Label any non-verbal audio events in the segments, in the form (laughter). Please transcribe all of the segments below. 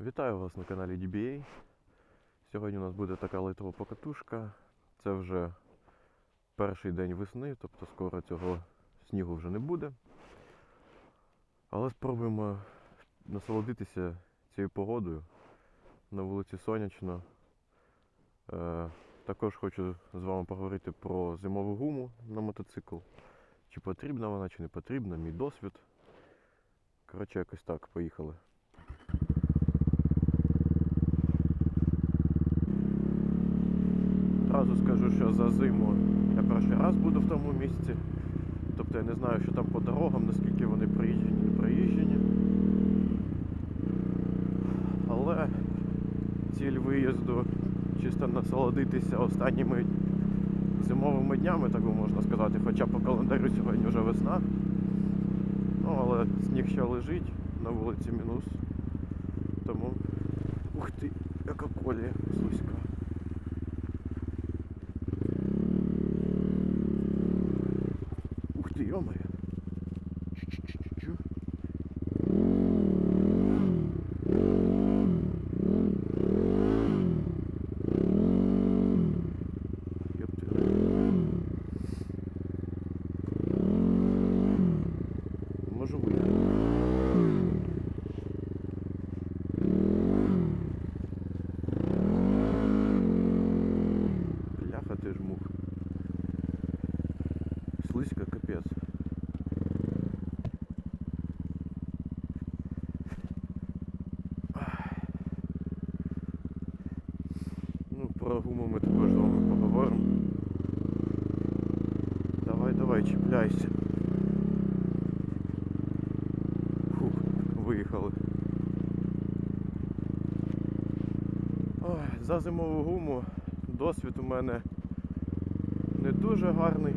Вітаю вас на каналі DBA. Сьогодні у нас буде така лайтова покатушка. Це вже перший день весни, тобто скоро цього снігу вже не буде. Але спробуємо насолодитися цією погодою. На вулиці сонячно. Е, також хочу з вами поговорити про зимову гуму на мотоцикл. Чи потрібна вона, чи не потрібна, мій досвід. Коротше, якось так, поїхали. Одразу скажу, що за зиму я перший раз буду в тому місці. Тобто я не знаю, що там по дорогам, наскільки вони проїжджені, не проїжджені. Але ціль виїзду чисто насолодитися останніми зимовими днями, так би можна сказати, хоча по календарю сьогодні вже весна. Ну, але сніг ще лежить, на вулиці мінус. Тому. Ух ти, яка колія слизька. Слизько капець. Ну, про гуму ми також з вами поговоримо. Давай, давай, чіпляйся. Фух, виїхали. Ой, за зимову гуму досвід у мене не дуже гарний.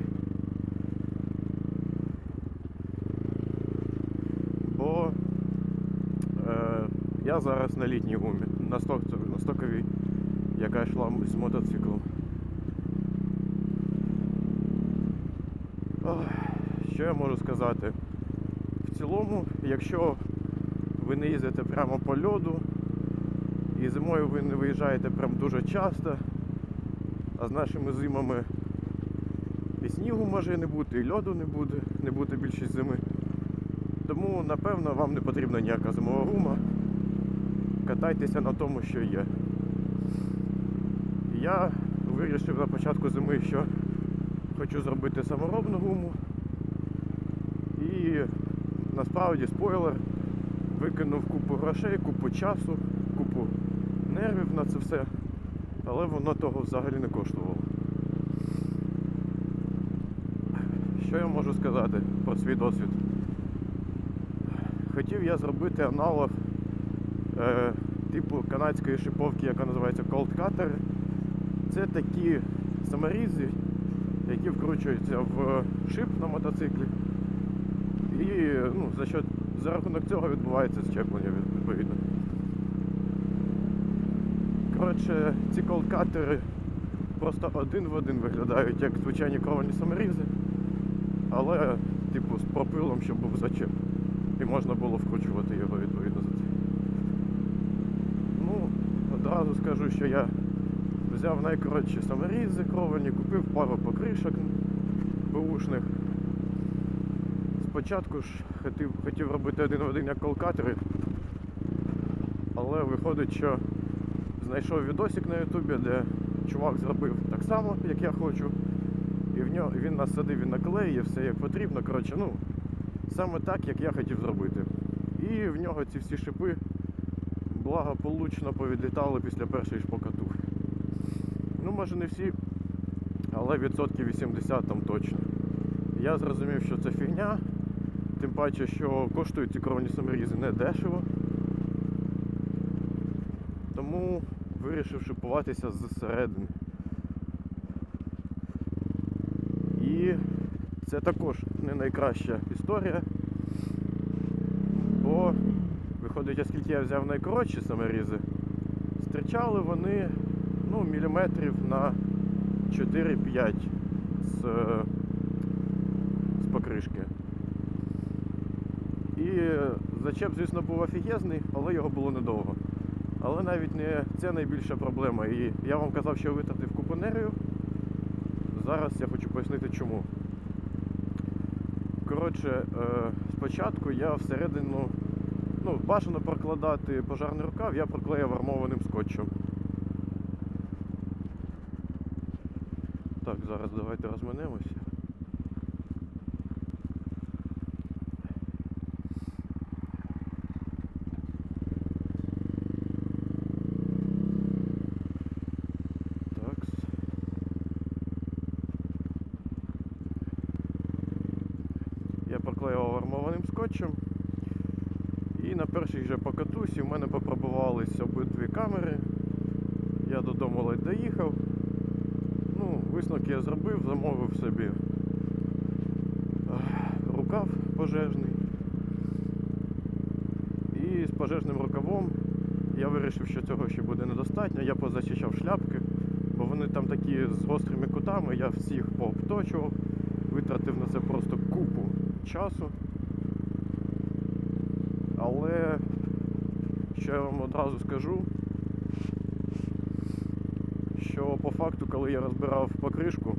Бо е, я зараз на літній гумі, на, сток, на стоковій, яка йшла з мотоциклом. Що я можу сказати? В цілому, якщо ви не їздите прямо по льоду, і зимою ви не виїжджаєте прям дуже часто, а з нашими зимами і снігу може не бути, і льоду не буде, не буде більшість зими. Тому, напевно, вам не потрібна ніяка зимова гума. Катайтеся на тому, що є. Я вирішив на початку зими, що хочу зробити саморобну гуму. І насправді спойлер викинув купу грошей, купу часу, купу нервів на це все, але воно того взагалі не коштувало. Що я можу сказати про свій досвід? Хотів я зробити аналог е, типу канадської шиповки, яка називається Cold Cutter. Це такі саморізи, які вкручуються в шип на мотоциклі. І ну, за, що, за рахунок цього відбувається щеплення відповідно. Коротше, ці колдкатери просто один в один виглядають як звичайні ковані саморізи, але типу з пропилом, щоб був зачеп. І можна було вкручувати його відповідно за це. Ну, одразу скажу, що я взяв найкоротші саморізи ковані, купив пару покришок бушних. Спочатку ж хотів, хотів робити один в один як колкатери, але виходить, що знайшов відосик на ютубі, де чувак зробив так само, як я хочу. І в нього він насадив і наклеїв все як потрібно. Коротше, ну, саме так, як я хотів зробити. І в нього ці всі шипи благополучно повідлітали після першої ж покатухи. Ну, може не всі, але відсотків 80 там точно. Я зрозумів, що це фігня, тим паче, що коштують ці кровні саморізи не дешево. Тому вирішив шипуватися зсередини. І це також не найкраща історія. Бо виходить, оскільки я взяв найкоротші саморізи, стирчали вони ну, міліметрів на 4-5 з, е, з покришки. І зачеп, звісно, був офігезний, але його було недовго. Але навіть не це найбільша проблема. І я вам казав, що витратив купу енергію. Зараз я хочу пояснити чому. Коротше, е, спочатку я всередину, ну, бажано прокладати пожарний рукав, я проклеїв армованим скотчем. Так, зараз давайте розминемося. Такс. Я проклеював армованим скотчем. І на першій же покатусі в мене попробувались обидві камери. Я додому ледь доїхав. Ну, висновки я зробив, замовив собі ех, рукав пожежний. І з пожежним рукавом я вирішив, що цього ще буде недостатньо. Я позачищав шляпки, бо вони там такі з гострими кутами, я всіх пообточував, витратив на це просто купу часу. Але що я вам одразу скажу, що по факту, коли я розбирав покришку,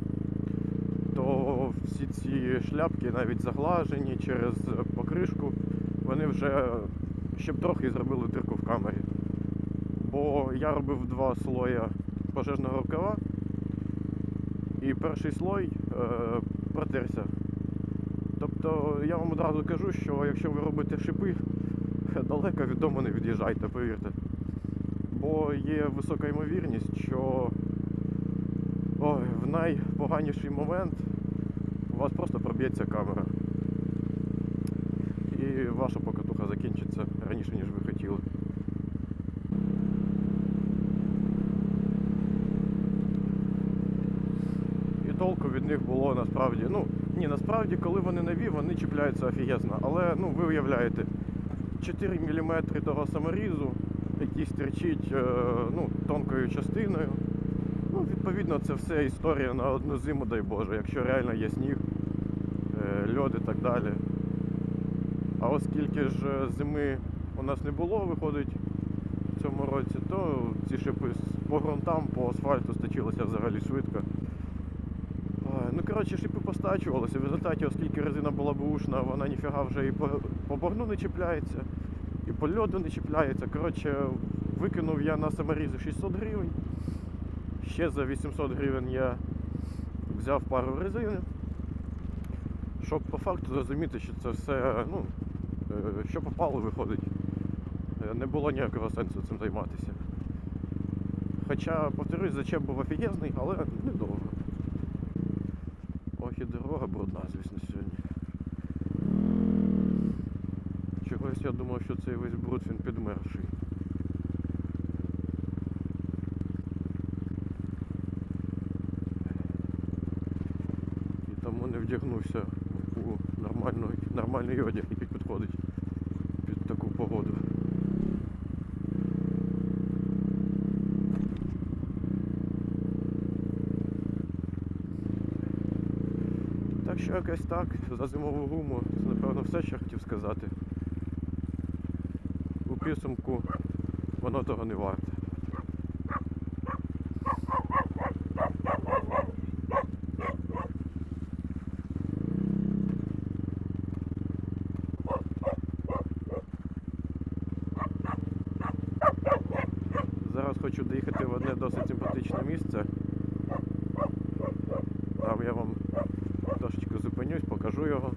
то всі ці шляпки навіть заглажені через покришку, вони вже ще б трохи зробили дирку в камері. Бо я робив два слоя пожежного рукава, і перший слой е, протерся. Тобто я вам одразу кажу, що якщо ви робите шипи, (laughs) далеко від дому не від'їжджайте, повірте. Бо є висока ймовірність, що ой, в найпоганіший момент у вас просто проб'ється камера. І ваша покатуха закінчиться раніше, ніж ви хотіли. І толку від них було насправді. Ну, ні, насправді, коли вони нові, вони чіпляються офігезно. Але ну, ви уявляєте, 4 мм того саморізу, який стирчить е, ну, тонкою частиною. Відповідно, це все історія на одну зиму, дай Боже, якщо реально є сніг, е, льод і так далі. А оскільки ж е, зими у нас не було, виходить в цьому році, то ці шипи по ґрунтам, по асфальту стачилися взагалі швидко. Ну, коротше, шипи постачувалися. В результаті, оскільки резина була бушна, вона ніфіга вже і по, по борну не чіпляється, і по льоду не чіпляється. Коротше, викинув я на саморізи 600 гривень. Ще за 800 гривень я взяв пару резини, щоб по факту зрозуміти, що це все, ну, е, що попало, виходить. Е, Не було ніякого сенсу цим займатися. Хоча, повторюсь, зачеп був офігезний, але недовго. Ох і дорога брудна, звісно, сьогодні. Чогось я думав, що цей весь бруд він підмерший. І тому не вдягнувся у нормальну, нормальний одяг, який підходить під таку погоду. Так що якось так, за зимову гуму, це напевно все, що я хотів сказати. У підсумку воно того не варте. Зараз хочу доїхати в одне досить симпатичне місце. Там я вам трошечки зупинюсь, покажу його.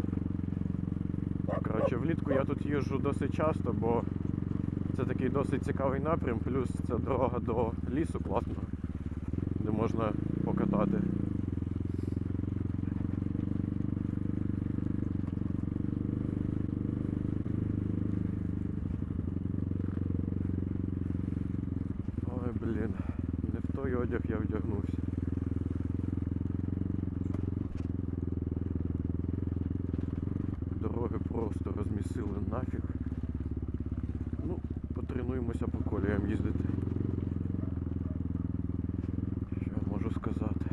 Коротше, влітку я їжджу досить часто, бо це такий досить цікавий напрям, плюс це дорога до лісу класно, де можна покатати. Ой, блін, не в той одяг я вдягнувся. Дороги просто розмісили нафіг. Ну, потренуємося їздити. Що я можу сказати?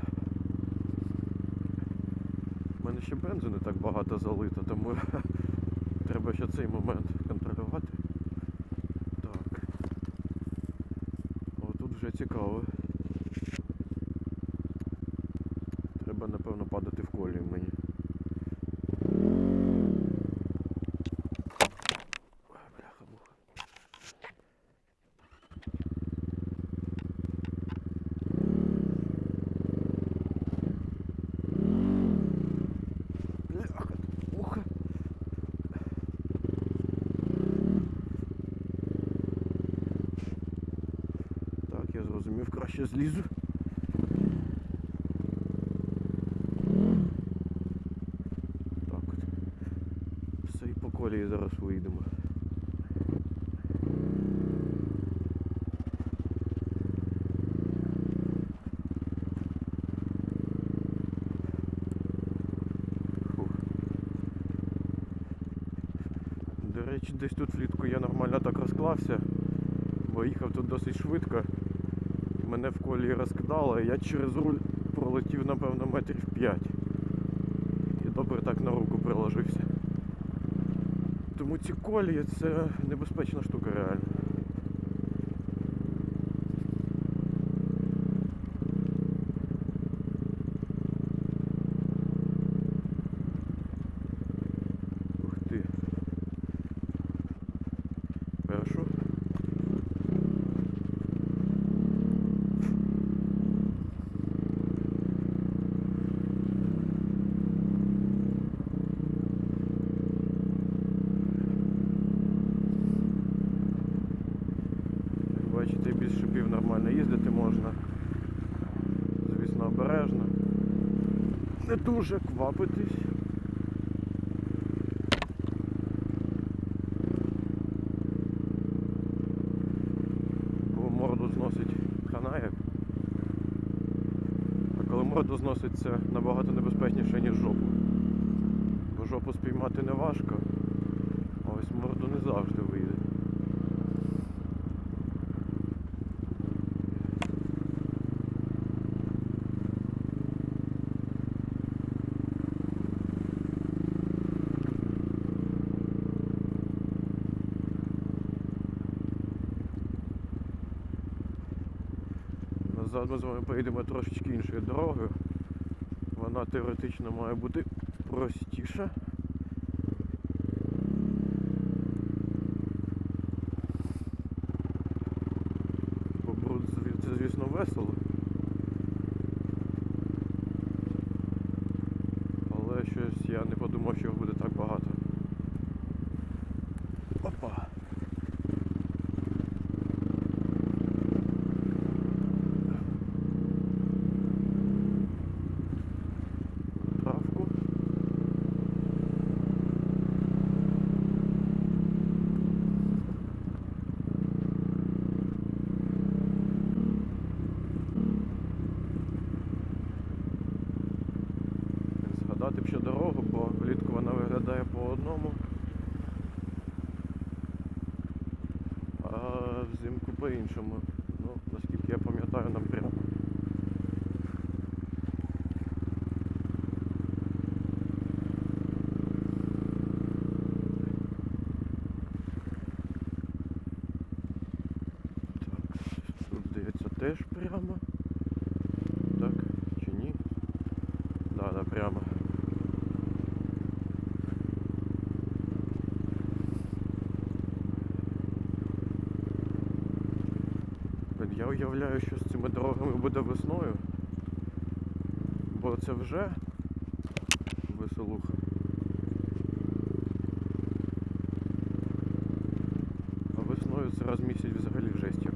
У мене ще бензину так багато залито, тому (laughs) треба ще цей момент контролювати. Так. цікаво. Треба, напевно, падати в колію мені. Ой, Бляха-муха. Бляха, муха. Так, я краще злізу. Так от. Все і по колії зараз речі, десь тут влітку я нормально так розклався, бо їхав тут досить швидко. Мене в колії розкидало, я через руль пролетів, напевно, метрів 5. І добре так на руку приложився. Тому ці колії це небезпечна штука реально. Ух ти. Хорошо. Як бачите, без шипів нормально їздити можна. Звісно, обережно. Не дуже квапитись. Бо морду зносить ханаєк. А коли морду зносить, набагато небезпечніше, ніж жопу. Бо жопу спіймати не важко, а ось морду не завжди вийде. Ми з вами поїдемо трошечки іншою дорогою. Вона теоретично має бути простіша. Бо бруд це, звісно, весело. Але щось я не подумав, що його буде так багато. Опа! травку. Згадати б ще дорогу, бо влітку вона виглядає по одному. А взимку по-іншому. Ну, наскільки я пам'ятаю, нам прямо. Тут здається теж прямо. Так, чи ні? Да, да, прямо. Блін, Я уявляю, що з цими дорогами буде весною. Бо це вже веселуха. А весною це раз в місяць взагалі жесть як.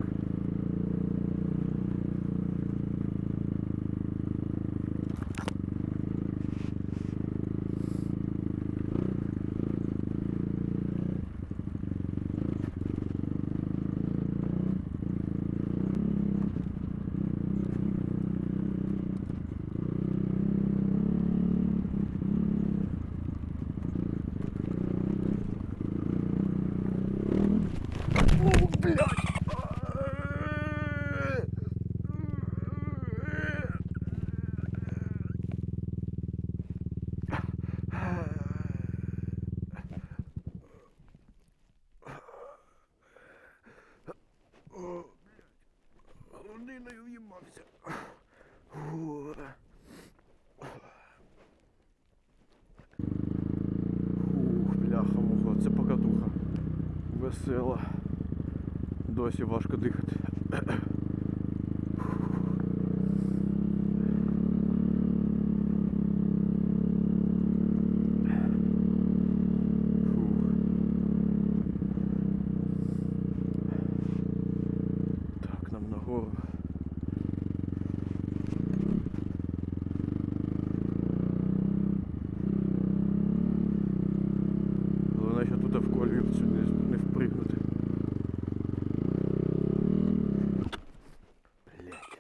О, блядь! Один. Затримався. Ух, бляха муха, це покатуха. Весела. Досі важко дихати. Фух. Так, нам нагору. Головне, що тут в колію цю не, не впригнути. Блять.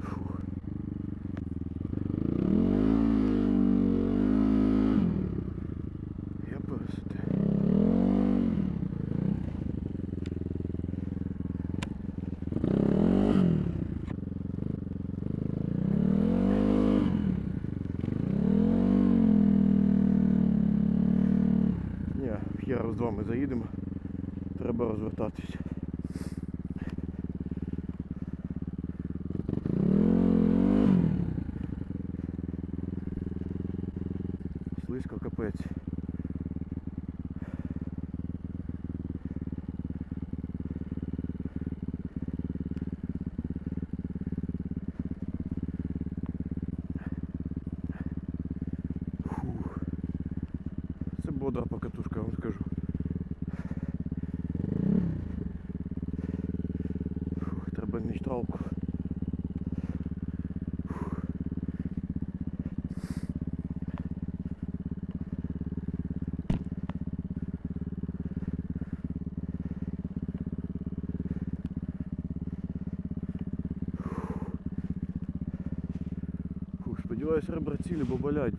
Фух. Я пересити. Ні, в Ярус 2 ми заїдемо. Треба розвертатись. Слизько капець. Бодра покатушка, вам скажу. треба нейтралку. Фух, сподіваюсь, ребра цілі, бо болять,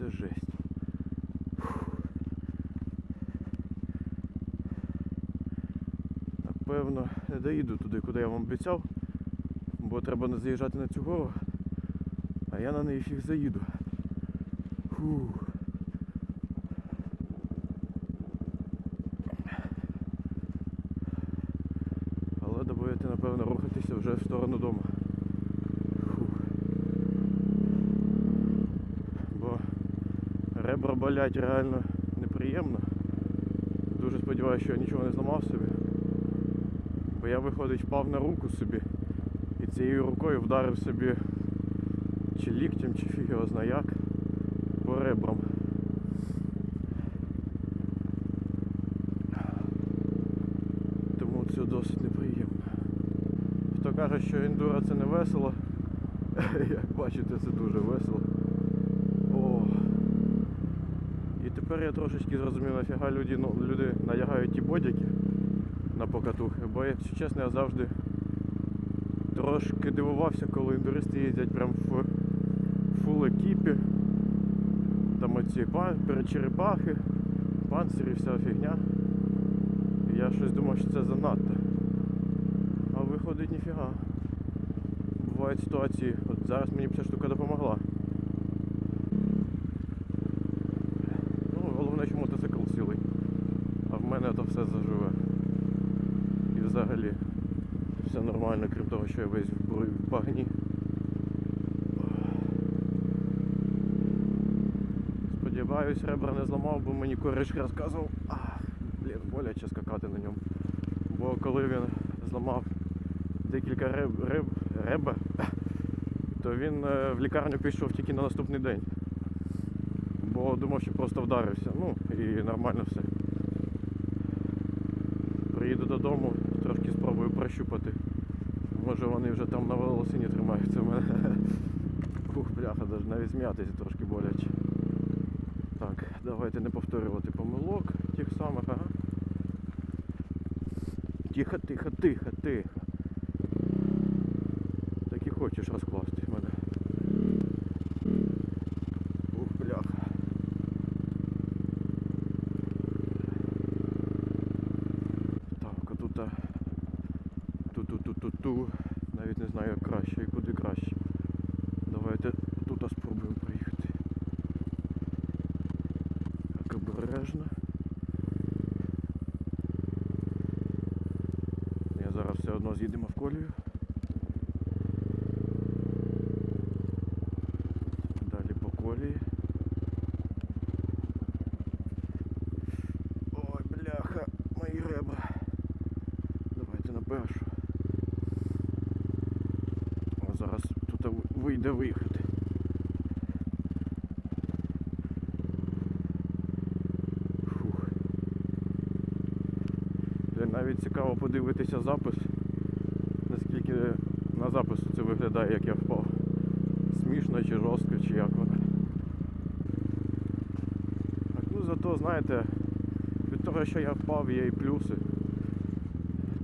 Це жесть. Напевно, не доїду туди, куди я вам обіцяв, бо треба не заїжджати на цю гору, а я на неї фіг заїду. Фух. Але будете, напевно, рухатися вже в сторону дому. Фух. Бо ребра болять реально неприємно. Дуже сподіваюся, що я нічого не зламав собі. Бо я виходить впав на руку собі і цією рукою вдарив собі чи ліктем, чи фіг його зна як по ребрам. Тому це досить неприємно. Хто каже, що ендуро це не весело, (laughs) як бачите, це дуже весело. О. І тепер я трошечки зрозумів, нафіга люди, ну, люди надягають ті бодяки на покатухи, бо якщо чесно, я завжди трошки дивувався, коли індуристи їздять прям в фул екіпі. Там оці па- черепахи, панцирі, вся фігня. Я щось думав, що це занадто. А виходить ніфіга. Бувають ситуації, от зараз мені б ця штука допомогла. Ну, головне, що мотоцикл цілий. А в мене то все заживе. І взагалі все нормально, крім того, що я весь в багні. Сподіваюсь, ребра не зламав, бо мені кореш розказував. Блін, боляче скакати на ньому. Бо коли він зламав декілька реб, реб, ребер, то він е, в лікарню пішов тільки на наступний день. Бо думав, що просто вдарився. Ну і нормально все. Приїду додому, трошки спробую прощупати. Може вони вже там на волосині тримаються в мене. (laughs) Фух, бляха, даже навіть зм'ятися трошки боляче. Так, давайте не повторювати помилок тих самих, ага. Тихо, тихо, тихо, тихо. Так і хочеш розкласти мене. Ух, бляха. Так, а тут а, ту-ту-ту-ту-ту. Навіть не знаю як краще і куди краще. Давайте тут спробуємо проїхати. Так, обережно. Я зараз все одно з'їдемо в колію. Далі по колії. Ой, бляха, мої ребра. Давайте на першу. О, зараз тут ви- вийде виїхати. Фух. Блін, Навіть цікаво подивитися запис, наскільки на запису це виглядає, як я впав. Смішно чи жорстко, чи як воно. Так, ну зато, знаєте, від того, що я впав, є і плюси.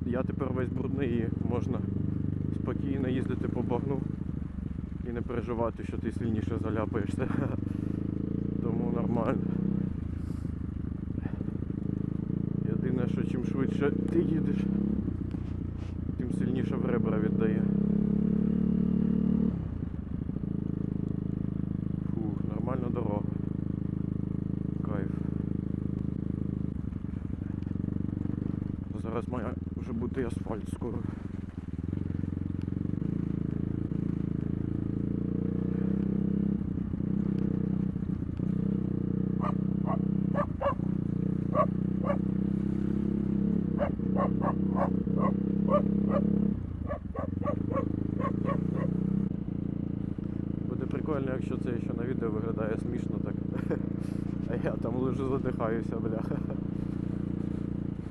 Я тепер весь брудний і можна спокійно їздити по багну і не переживати, що ти сильніше заляпаєшся. (laughs) Тому нормально. Єдине, що чим швидше ти їдеш, тим сильніше в ребра віддає. Фух, нормальна дорога. Кайф. Зараз має вже бути асфальт скоро. Буде прикольно, якщо це ще на відео виглядає смішно так. (laughs) А я там лежу задихаюся, бляха.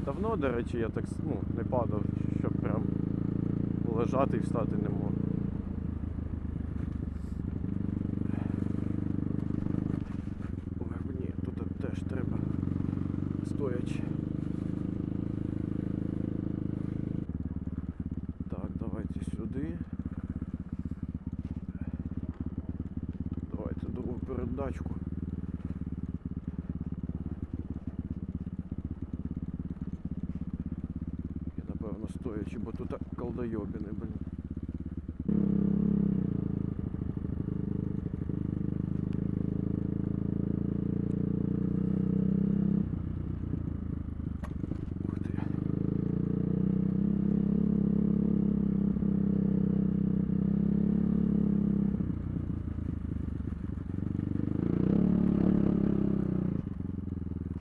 Давно, до речі, я так ну, не падав, лежати і встати не можу. Ой, ні, тут теж треба стоячи. Так, давайте сюди. Давайте другу передачку. Я напевно стоячи, бо тут колдойобіни, блін. Ух ти.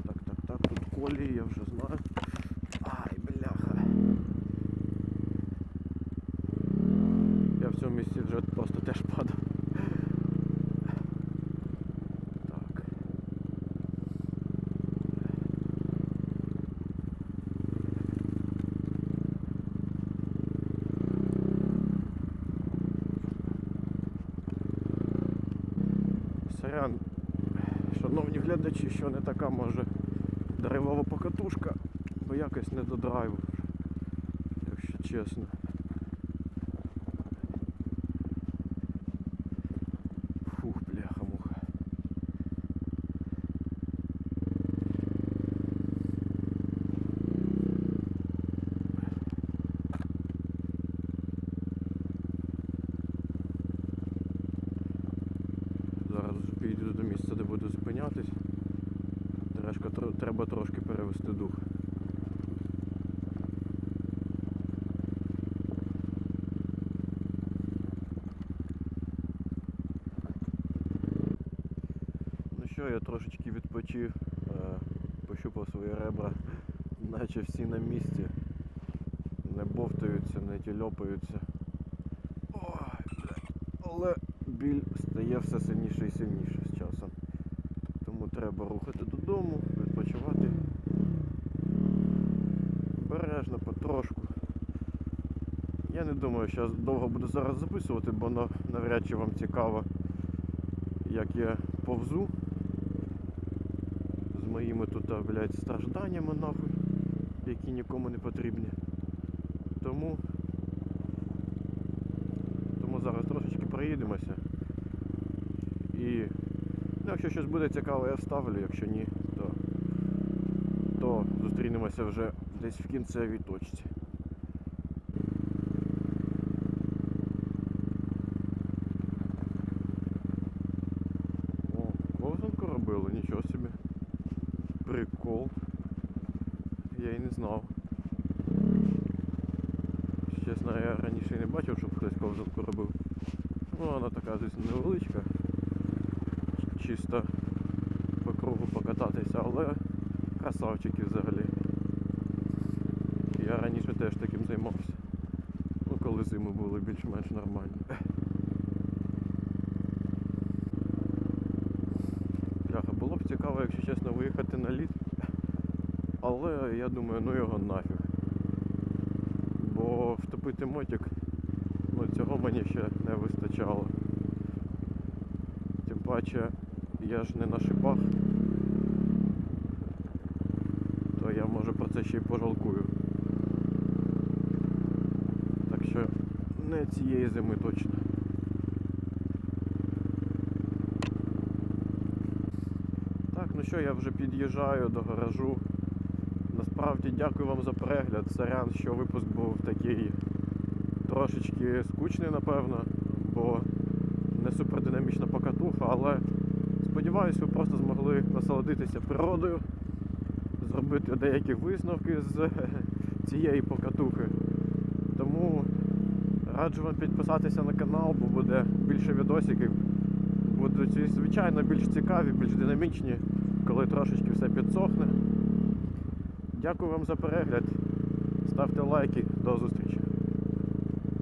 Так, так, так, тут колії, я вже знаю. Ай, бляха. Я в цьому місці вже просто теж падав. Так. Сорян, шановні глядачі, що не така може деревова покатушка, бо якось не до драйву, якщо чесно. Фух, бляха-муха. Зараз вже підійду до місця, де буду зупинятись. Трешка, тро- треба трошки перевести дух. Ну що, я трошечки е, пощупав свої ребра, наче всі на місці. Не бовтаються, не тільопаються. Але біль стає все сильніше і сильніше з часом. Тому треба рухати додому, відпочивати. обережно, потрошку. Я не думаю, що я довго буду зараз записувати, бо навряд чи вам цікаво, як я повзу з моїми тут, блядь, стражданнями нахуй, які нікому не потрібні. Тому, тому зараз трошечки проїдемося. І ну, якщо щось буде цікаво, я вставлю, якщо ні, то, то зустрінемося вже десь в кінцевій точці. О, ковзанку робили, нічого собі. Прикол. Я і не знав. Чесно, я раніше не бачив, щоб хтось ковзанку робив. Ну, вона така, звісно, невеличка. Чисто по кругу покататися, але красавчики взагалі. Я раніше теж таким займався. Ну, коли зими були більш-менш нормальні. Бляха, було б цікаво, якщо чесно, виїхати на лід. Але я думаю, ну його нафіг. Бо втопити мотик, ну цього мені ще не вистачало. Тим паче, я ж не на шипах, то я може про це ще й пожалкую. Так що не цієї зими точно. Так, ну що, я вже під'їжджаю до гаражу. Насправді дякую вам за перегляд. Сорян, що випуск був такий трошечки скучний, напевно, бо не супердинамічна покатуха, але сподіваюсь, ви просто змогли насолодитися природою, зробити деякі висновки з (laughs) цієї покатухи. Тому раджу вам підписатися на канал, бо буде більше відосиків. Будуть, звичайно, більш цікаві, більш динамічні, коли трошечки все підсохне. Дякую вам за перегляд. Ставте лайки. До зустрічі.